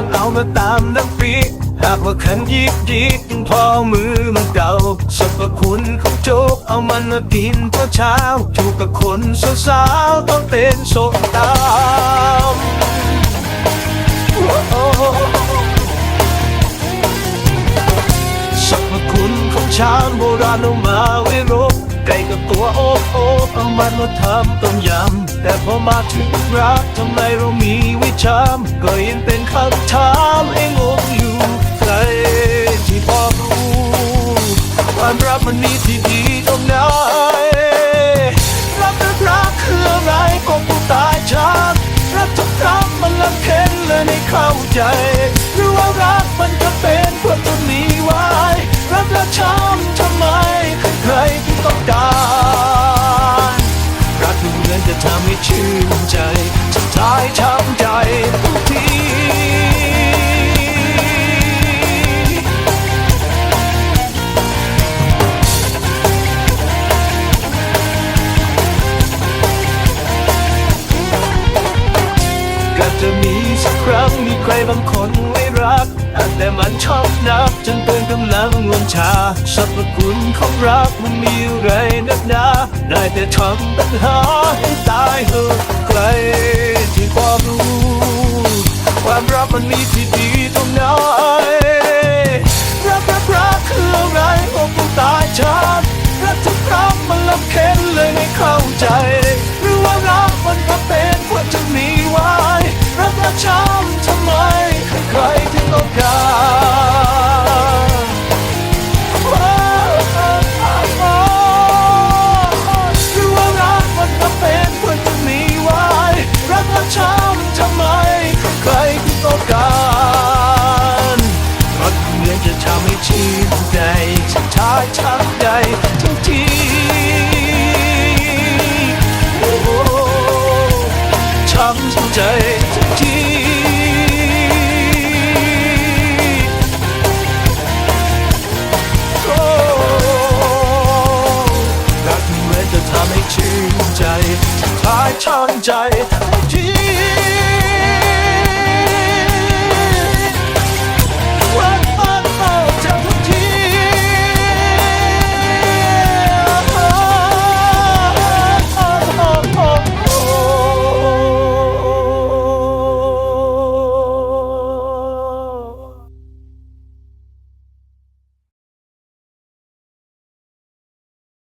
ยังเอามาตามน้ำปีหากว่าขันยิกยิกยังพอมือมันเก่าสรรพคุณของโจ๊กเอามันมากินตอเช้าถูกกับคนสาวๆต้องเต้นโซตามสรรพคุณของชามโบราณเอามาไว้รบ ไก่กับตัวโอ๊บโอบเอามันมาทำต้มยำแต่พอมาถึงรักทำไมเรามีวิชามก็ยังเป็นคำถามให้งงอยู่ใครที่พอรู้ความรักมันมีที่ดีตรงไหนรักรักรักคืออะไรก็ผู้ตายชักรักทุกครั้งมันลำเค็นเลยไม่เข้าใจหรือว่ารักมัน ชื่นใจสุดท้ายช้ำใจทุกทีก็จะมีสักครั้งมีใครบางคนไม่รัก แต่มันชอบนักจนเกิน กำลังวนชาสรรพคุณของรักมันมีอะไรนักหนาได้แต่ทำปัญหาให้ตายเหอะใครที่ความรู้ ความรักมันมีที่ ช้ำใจทุกทีโอ้โหช้ำใจทุกทีโอ้รักเมือจะทำให้ชื่นใจท้ายช้ำใจทุกที